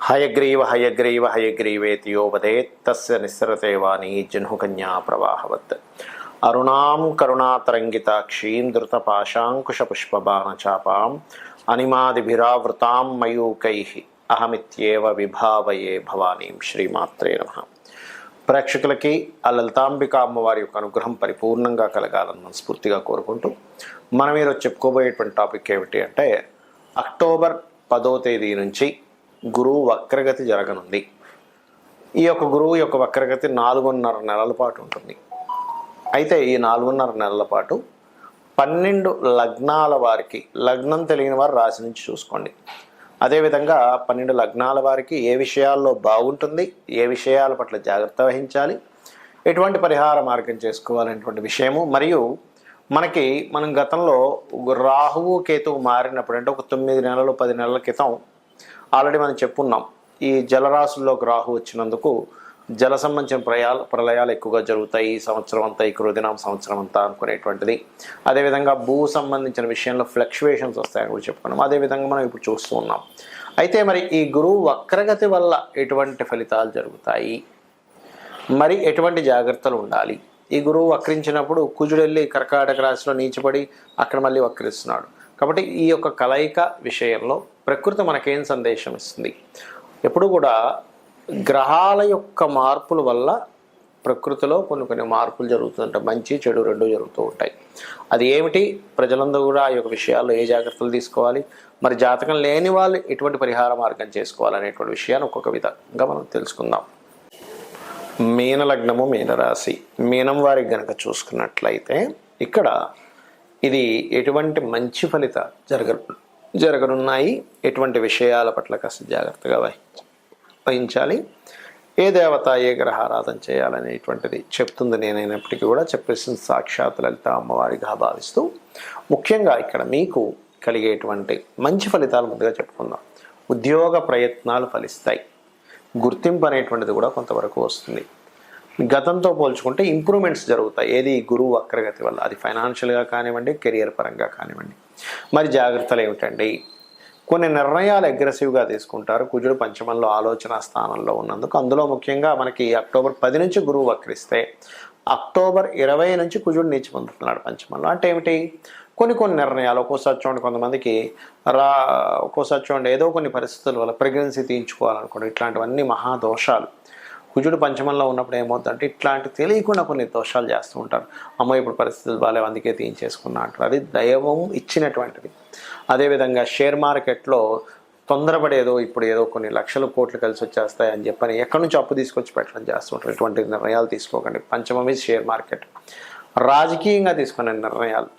హయగ్రీవ హయగ్రీవ హయగ్రీవేతి యోవదేత్ తస్య నిస్సరతే వాణి జహ్నుకన్యా ప్రవాహవత్. అరుణాం కరుణాతరంగితాక్షీం ధృతపాశాంకుశపుష్పబాణచాపాం అనిమాదిభిరావృతాం మయూకై అహమిత్యేవ విభావయే భవానీం శ్రీమాత్రే నమ. ప్రేక్షకులకి ఆ లలితాంబిక అమ్మవారి యొక్క అనుగ్రహం పరిపూర్ణంగా కలగాలని మనస్ఫూర్తిగా కోరుకుంటూ మనం ఈరోజు చెప్పుకోబోయేటువంటి టాపిక్ ఏమిటి అంటే అక్టోబర్ పదో తేదీ నుంచి గురువు వక్రగతి జరగనుంది. ఈ యొక్క గురువు యొక్క వక్రగతి నాలుగున్నర నెలల పాటు ఉంటుంది. అయితే ఈ నాలుగున్నర నెలల పాటు పన్నెండు లగ్నాల వారికి లగ్నం తెలియని వారు రాశి నుంచి చూసుకోండి. అదేవిధంగా పన్నెండు లగ్నాల వారికి ఏ విషయాల్లో బాగుంటుంది ఏ విషయాల పట్ల జాగ్రత్త వహించాలి ఎటువంటి పరిహార మార్గం చేసుకోవాలనేటువంటి విషయము మరియు మనకి మనం గతంలో రాహువు కేతువు మారినప్పుడు అంటే ఒక తొమ్మిది నెలలు పది నెలల క్రితం ఆల్రెడీ మనం చెప్పున్నాం ఈ జలరాశుల్లోకి రాహు వచ్చినందుకు జల సంబంధించిన ప్రయాలు ప్రళయాలు ఎక్కువగా జరుగుతాయి ఈ సంవత్సరం అంతా ఈ కృదినాం సంవత్సరం అంతా అనుకునేటువంటిది. అదేవిధంగా భూ సంబంధించిన విషయంలో ఫ్లక్చువేషన్స్ వస్తాయని కూడా చెప్పుకున్నాం అదేవిధంగా మనం ఇప్పుడు చూస్తూ ఉన్నాం. అయితే మరి ఈ గురువు వక్రగతి వల్ల ఎటువంటి ఫలితాలు జరుగుతాయి? మరి ఎటువంటి జాగ్రత్తలు ఉండాలి? ఈ గురువు వక్రించినప్పుడు కుజుడెళ్ళి కర్కాటక రాశిలో నీచిపడి అక్కడ మళ్ళీ వక్రిస్తున్నాడు. కాబట్టి ఈ యొక్క కలయిక విషయంలో ప్రకృతి మనకేం సందేశం ఇస్తుంది? ఎప్పుడు కూడా గ్రహాల యొక్క మార్పుల వల్ల ప్రకృతిలో కొన్ని కొన్ని మార్పులు జరుగుతుంటాయి మంచి చెడు రెండు జరుగుతూ ఉంటాయి. అది ఏమిటి? ప్రజలందరూ కూడా ఆ యొక్క విషయాల్లో ఏ జాగ్రత్తలు తీసుకోవాలి? మరి జాతకం లేని వాళ్ళు ఎటువంటి పరిహార మార్గం చేసుకోవాలనేటువంటి విషయాన్ని ఒక్కొక్క విధంగా మనం తెలుసుకుందాం. మీన లగ్నము మీనరాశి. మీనం వారికి గనక చూసుకున్నట్లయితే ఇక్కడ ఇది ఎటువంటి మంచి ఫలిత జరగ జరగనున్నాయి. ఎటువంటి విషయాల పట్ల కాస్త జాగ్రత్తగా వహి వహించాలి. ఏ దేవత ఏ గ్రహారాధన చేయాలనేటువంటిది చెప్తుంది. నేనైనప్పటికీ కూడా చెప్పేసిన సాక్షాత్ లలిత అమ్మవారిగా భావిస్తూ ముఖ్యంగా ఇక్కడ మీకు కలిగేటువంటి మంచి ఫలితాలు ముందుగా చెప్పుకుందాం. ఉద్యోగ ప్రయత్నాలు ఫలిస్తాయి. గుర్తింపు అనేటువంటిది కూడా కొంతవరకు వస్తుంది. గతంతో పోల్చుకుంటే ఇంప్రూవ్మెంట్స్ జరుగుతాయి. ఏది గురువు వక్రగతి వల్ల? అది ఫైనాన్షియల్గా కానివ్వండి కెరియర్ పరంగా కానివ్వండి. మరి జాగ్రత్తలు ఏమిటండి? కొన్ని నిర్ణయాలు అగ్రెసివ్గా తీసుకుంటారు. కుజుడు పంచమంలో ఆలోచన స్థానంలో ఉన్నందుకు. అందులో ముఖ్యంగా మనకి అక్టోబర్ పది నుంచి గురువు వక్రిస్తే అక్టోబర్ ఇరవై నుంచి కుజుడు నీచి పొందుతున్నాడు పంచమంలో. అంటే ఏమిటి? కొన్ని కొన్ని నిర్ణయాలు ఒక్కోసారి చూడండి కొంతమందికి రా ఒక్కోసారి చూడండి ఏదో కొన్ని పరిస్థితుల వల్ల ప్రెగ్నెన్సీ తీయించుకోవాలనుకోండి ఇట్లాంటివన్నీ మహాదోషాలు కుజుడు పంచమంలో ఉన్నప్పుడు ఏమవుతుందంటే ఇట్లాంటి తెలియకుండా కొన్ని దోషాలు చేస్తూ ఉంటారు. అమ్మ ఇప్పుడు పరిస్థితులు బాగాలేవు అందుకే తీయించేసుకున్నా అంటారు. అది దైవం ఇచ్చినటువంటిది. అదేవిధంగా షేర్ మార్కెట్లో తొందరపడి ఏదో ఇప్పుడు ఏదో కొన్ని లక్షల కోట్లు కలిసి వచ్చేస్తాయి అని చెప్పని ఎక్కడి నుంచి అప్పు తీసుకొచ్చి పెట్టడం చేస్తుంటారు ఇటువంటి నిర్ణయాలు తీసుకోకండి. పంచమమి షేర్ మార్కెట్. రాజకీయంగా తీసుకునే నిర్ణయాలు.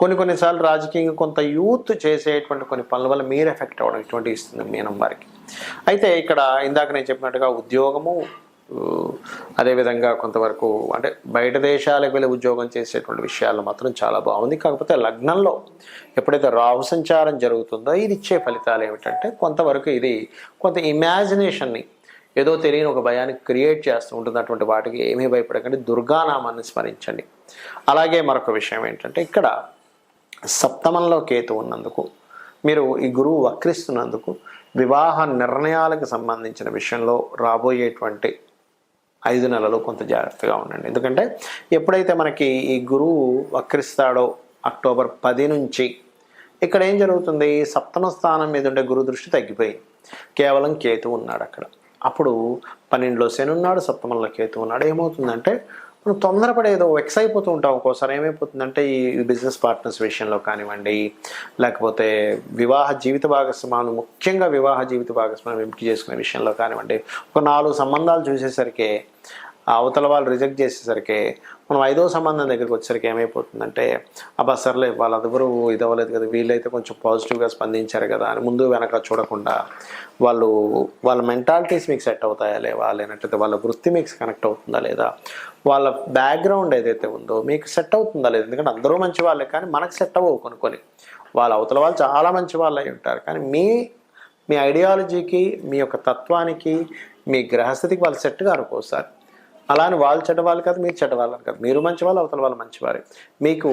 కొన్ని కొన్నిసార్లు రాజకీయంగా కొంత యూత్ చేసేటువంటి కొన్ని పనుల వల్ల మీరు ఎఫెక్ట్ అవ్వడం ఇటువంటి ఇస్తుంది మీనం వారికి అయితే ఇక్కడ ఇందాక నేను చెప్పినట్టుగా ఉద్యోగము అదేవిధంగా కొంతవరకు అంటే బయట దేశాలకు వెళ్ళి ఉద్యోగం చేసేటువంటి విషయాలు మాత్రం చాలా బాగుంది. కాకపోతే లగ్నంలో ఎప్పుడైతే రాహు సంచారం జరుగుతుందో ఇది ఇచ్చే ఫలితాలు ఏమిటంటే కొంతవరకు ఇది కొంత ఇమాజినేషన్ని ఏదో తెలియని ఒక భయాన్ని క్రియేట్ చేస్తూ ఉంటుంది అటువంటి వాటికి ఏమీ భయపడకండి. దుర్గానామాన్ని స్మరించండి. అలాగే మరొక విషయం ఏంటంటే ఇక్కడ సప్తమంలో కేతు ఉన్నందుకు మీరు ఈ గురువు వక్రిస్తున్నందుకు వివాహ నిర్ణయాలకు సంబంధించిన విషయంలో రాబోయేటువంటి ఐదు నెలలు కొంత జాగ్రత్తగా ఉండండి. ఎందుకంటే ఎప్పుడైతే మనకి ఈ గురువు వక్రిస్తాడో అక్టోబర్ పది నుంచి ఇక్కడ ఏం జరుగుతుంది? సప్తమ స్థానం మీద ఉండే గురు దృష్టి తగ్గిపోయింది కేవలం కేతు ఉన్నాడు అక్కడ. అప్పుడు పన్నెండులో శని ఉన్నాడు సప్తమంలో కేతు ఉన్నాడు. ఏమవుతుందంటే మనం తొందరపడి ఏదో ఎక్స్ అయిపోతూ ఉంటాం ఒక్కోసారి. ఏమైపోతుందంటే ఈ బిజినెస్ పార్ట్నర్స్ విషయంలో కానివ్వండి లేకపోతే వివాహ జీవిత భాగస్వాములు ముఖ్యంగా వివాహ జీవిత భాగస్వామ్యం ఎంపిక చేసుకునే విషయంలో కానివ్వండి ఒక నాలుగు సంబంధాలు చూసేసరికి అవతల వాళ్ళు రిజెక్ట్ చేసేసరికి మనం ఐదో సంబంధం దగ్గరికి వచ్చేసరికి ఏమైపోతుందంటే అబ్బా సర్లే వాళ్ళెవరు ఇది అవ్వలేదు కదా వీళ్ళైతే కొంచెం పాజిటివ్గా స్పందించారు కదా అని ముందు వెనక చూడకుండా వాళ్ళు వాళ్ళ మెంటాలిటీస్ మీకు సెట్ అవుతాయా లేవా లేనట్టయితే వాళ్ళ వృత్తి మీకు కనెక్ట్ అవుతుందా లేదా వాళ్ళ బ్యాక్గ్రౌండ్ ఏదైతే ఉందో మీకు సెట్ అవుతుందా లేదా? ఎందుకంటే అందరూ మంచి వాళ్ళే కానీ మనకు సెట్ అవ్వవు కొనుక్కొని వాళ్ళ అవతల వాళ్ళు చాలా మంచి వాళ్ళు అయి ఉంటారు. కానీ మీ మీ ఐడియాలజీకి మీ యొక్క తత్వానికి మీ గ్రహస్థితికి వాళ్ళు సెట్ గారు ఒక్కోసారి అలా అని వాళ్ళు చెడ్డవాళ్ళు కాదు మీరు చెడ్డవాళ్ళు కాదు. మీరు మంచి వాళ్ళు అవతల వాళ్ళు మంచివారే. మీకు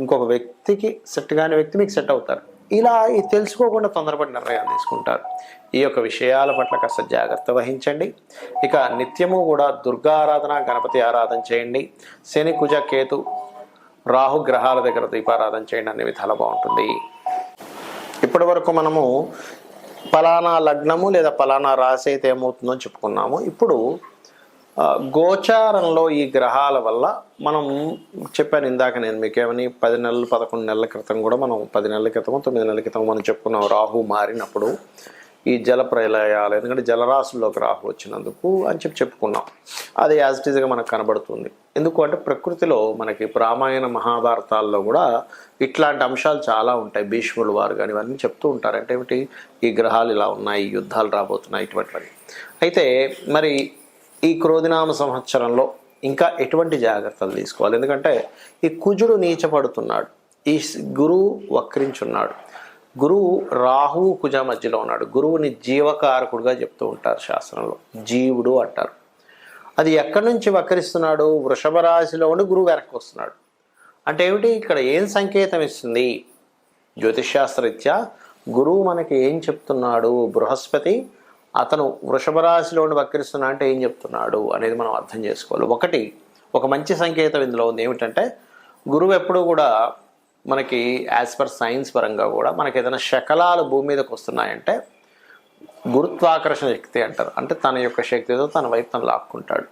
ఇంకొక వ్యక్తికి సెట్ కాని వ్యక్తి మీకు సెట్ అవుతారు. ఇలా తెలుసుకోకుండా తొందరపడి నిర్ణయాలు తీసుకుంటారు. ఈ యొక్క విషయాల పట్ల కాస్త జాగ్రత్త వహించండి. ఇక నిత్యము కూడా దుర్గా ఆరాధన గణపతి ఆరాధన చేయండి. శని కుజ కేతు రాహు గ్రహాల దగ్గర దీపారాధన చేయండి. అనేవి విధాలు బాగుంటుంది. ఇప్పటి వరకు మనము పలానా లగ్నము లేదా పలానా రాశి అయితే ఏమవుతుందో అని చెప్పుకున్నాము. ఇప్పుడు గోచారంలో ఈ గ్రహాల వల్ల మనం చెప్పాను ఇందాక నేను మీకేమని పది నెలలు పదకొండు నెలల క్రితం కూడా మనం పది నెలల క్రితం తొమ్మిది నెలల క్రితం మనం చెప్పుకున్నాం రాహు మారినప్పుడు ఈ జల ప్రళయాలు ఎందుకంటే జలరాశుల్లోకి రాహు వచ్చినందుకు అని చెప్పి చెప్పుకున్నాం. అది యాజ్ ఇట్ ఈజ్గా మనకు కనబడుతుంది. ఎందుకు అంటే ప్రకృతిలో మనకి రామాయణ మహాభారతాల్లో కూడా ఇట్లాంటి అంశాలు చాలా ఉంటాయి. భీష్ములు వారు కానీ ఇవన్నీ చెప్తూ ఉంటారు. అంటే ఏమిటి? ఈ గ్రహాలు ఇలా ఉన్నాయి యుద్ధాలు రాబోతున్నాయి ఇటువంటివన్నీ. అయితే మరి ఈ క్రోధినామ సంవత్సరంలో ఇంకా ఎటువంటి జాగ్రత్తలు తీసుకోవాలి? ఎందుకంటే ఈ కుజుడు నీచపడుతున్నాడు. ఈ గురువు వక్రించున్నాడు. గురువు రాహువు కుజ మధ్యలో ఉన్నాడు. గురువుని జీవకారకుడుగా చెప్తూ ఉంటారు శాస్త్రంలో. జీవుడు అంటారు. అది ఎక్కడి నుంచి వక్రిస్తున్నాడు? వృషభ రాశిలో ఉండి గురువు వెనక్కి వస్తున్నాడు. అంటే ఏమిటి? ఇక్కడ ఏం సంకేతం ఇస్తుంది? జ్యోతిష్శాస్త్రరీత్యా గురువు మనకి ఏం చెప్తున్నాడు? బృహస్పతి అతను వృషభ రాశిలోని వక్రిస్తున్నా అంటే ఏం చెప్తున్నాడు అనేది మనం అర్థం చేసుకోవాలి. ఒకటి ఒక మంచి సంకేతం ఇందులో ఉంది. ఏమిటంటే గురువు ఎప్పుడూ కూడా మనకి యాజ్ పర్ సైన్స్ పరంగా కూడా మనకి ఏదైనా శకలాలు భూమి మీదకి వస్తున్నాయంటే గురుత్వాకర్షణ శక్తి అంటారు. అంటే తన యొక్క శక్తితో తన వైపు తను లాక్కుంటాడు.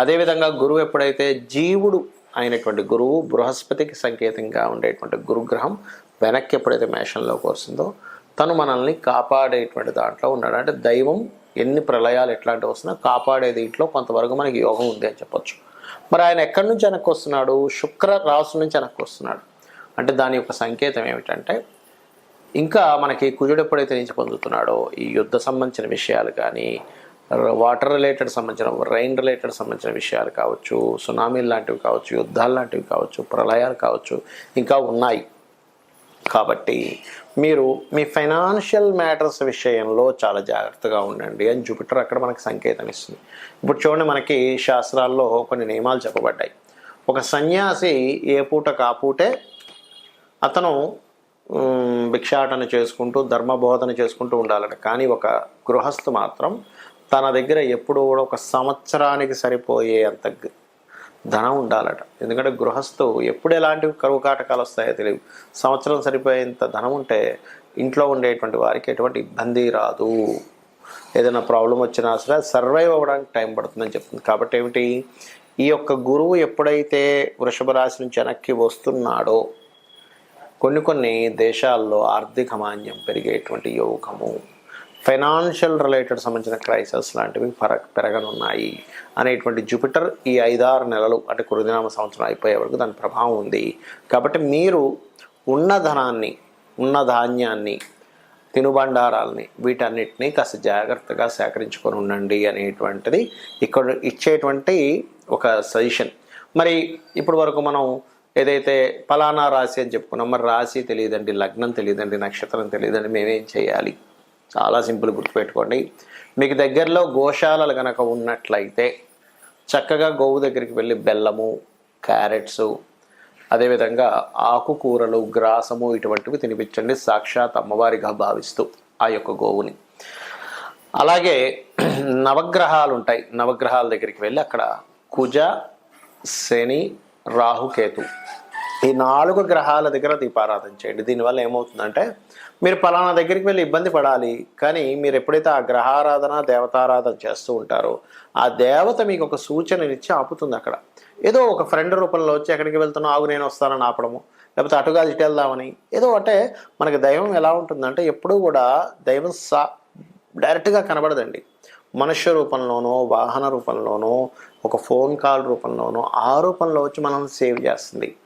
అదేవిధంగా గురువు ఎప్పుడైతే జీవుడు అయినటువంటి గురువు బృహస్పతికి సంకేతంగా ఉండేటువంటి గురుగ్రహం వెనక్కి ఎప్పుడైతే మేషంలోకి వస్తుందో తను మనల్ని కాపాడేటువంటి దాంట్లో ఉన్నాడు. అంటే దైవం ఎన్ని ప్రళయాలు ఎట్లాంటివి వస్తున్నా కాపాడే దీంట్లో కొంతవరకు మనకి యోగం ఉంది అని చెప్పొచ్చు. మరి ఆయన ఎక్కడి నుంచి వెనక్కి వస్తున్నాడు? శుక్ర రాశి నుంచి వెనక్కి వస్తున్నాడు. అంటే దాని యొక్క సంకేతం ఏమిటంటే ఇంకా మనకి కుజుడు ఎప్పుడైతే నుంచి పొందుతున్నాడో ఈ యుద్ధ సంబంధించిన విషయాలు కానీ వాటర్ రిలేటెడ్ సంబంధించిన రైన్ రిలేటెడ్ సంబంధించిన విషయాలు కావచ్చు సునామీలు లాంటివి కావచ్చు యుద్ధాలు లాంటివి కావచ్చు ప్రళయాలు కావచ్చు ఇంకా ఉన్నాయి. కాబట్టి మీరు మీ ఫైనాన్షియల్ మ్యాటర్స్ విషయంలో చాలా జాగ్రత్తగా ఉండండి అని జూపిటర్ అక్కడ మనకు సంకేతం ఇస్తుంది. ఇప్పుడు చూడండి మనకి శాస్త్రాల్లో కొన్ని నియమాలు చెప్పబడ్డాయి. ఒక సన్యాసి ఏ పూట కాపూటే అతను భిక్షాటన చేసుకుంటూ ధర్మబోధన చేసుకుంటూ ఉండాలట. కానీ ఒక గృహస్థు మాత్రం తన దగ్గర ఎప్పుడూ కూడా ఒక సంవత్సరానికి సరిపోయే అంత ధనం ఉండాలట. ఎందుకంటే గృహస్థు ఎప్పుడు ఎలాంటి కరువు కాటకాలు వస్తాయో తెలియదు. సంవత్సరం సరిపోయేంత ధనం ఉంటే ఇంట్లో ఉండేటువంటి వారికి ఎటువంటి ఇబ్బంది రాదు. ఏదైనా ప్రాబ్లం వచ్చినా సరే సర్వైవ్ అవ్వడానికి టైం పడుతుందని చెప్తుంది. కాబట్టి ఏమిటి? ఈ యొక్క గురువు ఎప్పుడైతే వృషభ రాశి నుంచి వెనక్కి వస్తున్నాడో కొన్ని కొన్ని దేశాల్లో ఆర్థిక మాన్యం పెరిగేటువంటి యోగము. ఫైనాన్షియల్ రిలేటెడ్ సంబంధించిన క్రైసిస్ లాంటివి పర పెరగనున్నాయి. అనేటువంటి జూపిటర్ ఈ ఐదారు నెలలు అంటే కురుదినామ సంవత్సరం అయిపోయే వరకు దాని ప్రభావం ఉంది. కాబట్టి మీరు ఉన్న ధనాన్ని ఉన్న ధాన్యాన్ని తినుబండారాలని వీటన్నిటినీ కాస్త జాగ్రత్తగా సేకరించుకొని ఉండండి అనేటువంటిది ఇక్కడ ఇచ్చేటువంటి ఒక సజెషన్. మరి ఇప్పటి వరకు మనం ఏదైతే ఫలానా రాశి అని చెప్పుకున్నాం మరి రాశి తెలియదండి లగ్నం తెలియదండి నక్షత్రం తెలియదండి మేమేం చేయాలి? చాలా సింపుల్ గుర్తుపెట్టుకోండి. మీకు దగ్గరలో గోశాలలు కనుక ఉన్నట్లయితే చక్కగా గోవు దగ్గరికి వెళ్ళి బెల్లము క్యారెట్స్ అదేవిధంగా ఆకుకూరలు గ్రాసము ఇటువంటివి తినిపించండి సాక్షాత్ అమ్మవారిగా భావిస్తూ ఆ యొక్క గోవుని. అలాగే నవగ్రహాలు ఉంటాయి. నవగ్రహాల దగ్గరికి వెళ్ళి అక్కడ కుజ శని రాహుకేతు ఈ నాలుగు గ్రహాల దగ్గర దీపారాధన చేయండి. దీనివల్ల ఏమవుతుందంటే మీరు పలానా దగ్గరికి వెళ్ళి ఇబ్బంది పడాలి కానీ మీరు ఎప్పుడైతే ఆ గ్రహారాధన దేవతారాధన చేస్తూ ఉంటారో ఆ దేవత మీకు ఒక సూచననిచ్చి ఆపుతుంది అక్కడ. ఏదో ఒక ఫ్రెండ్ రూపంలో వచ్చి ఎక్కడికి వెళ్తున్నావు ఆగు నేను వస్తానని ఆపడము. లేకపోతే అటుగా ఇటు వెళ్దామని. ఏదో అంటే మనకి దైవం ఎలా ఉంటుందంటే ఎప్పుడూ కూడా దైవం సా డైరెక్ట్గా కనబడదండి. మనుష్య రూపంలోనో వాహన రూపంలోనో ఒక ఫోన్ కాల్ రూపంలోనో ఆ రూపంలో వచ్చి మనం సేవ్ చేస్తుంది.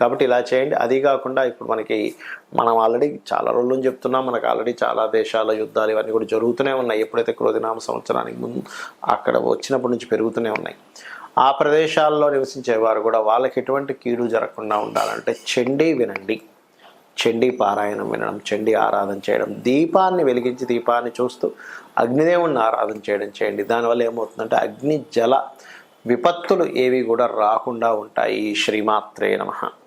కాబట్టి ఇలా చేయండి. అది కాకుండా ఇప్పుడు మనకి మనం ఆల్రెడీ చాలా రోజులు చెప్తున్నాం. మనకు ఆల్రెడీ చాలా దేశాల యుద్ధాలు ఇవన్నీ కూడా జరుగుతూనే ఉన్నాయి. ఎప్పుడైతే క్రోధినామ సంవత్సరానికి ముందు అక్కడ వచ్చినప్పటి నుంచి పెరుగుతూనే ఉన్నాయి. ఆ ప్రదేశాల్లో నివసించే వారు కూడా వాళ్ళకి ఎటువంటి కీడు జరగకుండా ఉండాలంటే చండీ వినండి. చండీ పారాయణం వినడం చెండి ఆరాధన చేయడం దీపాన్ని వెలిగించి దీపాన్ని చూస్తూ అగ్నిదేవుణ్ణి ఆరాధన చేయడం చేయండి. దానివల్ల ఏమవుతుందంటే అగ్ని జల విపత్తులు ఏవి కూడా రాకుండా ఉంటాయి. శ్రీమాత్రే నమః.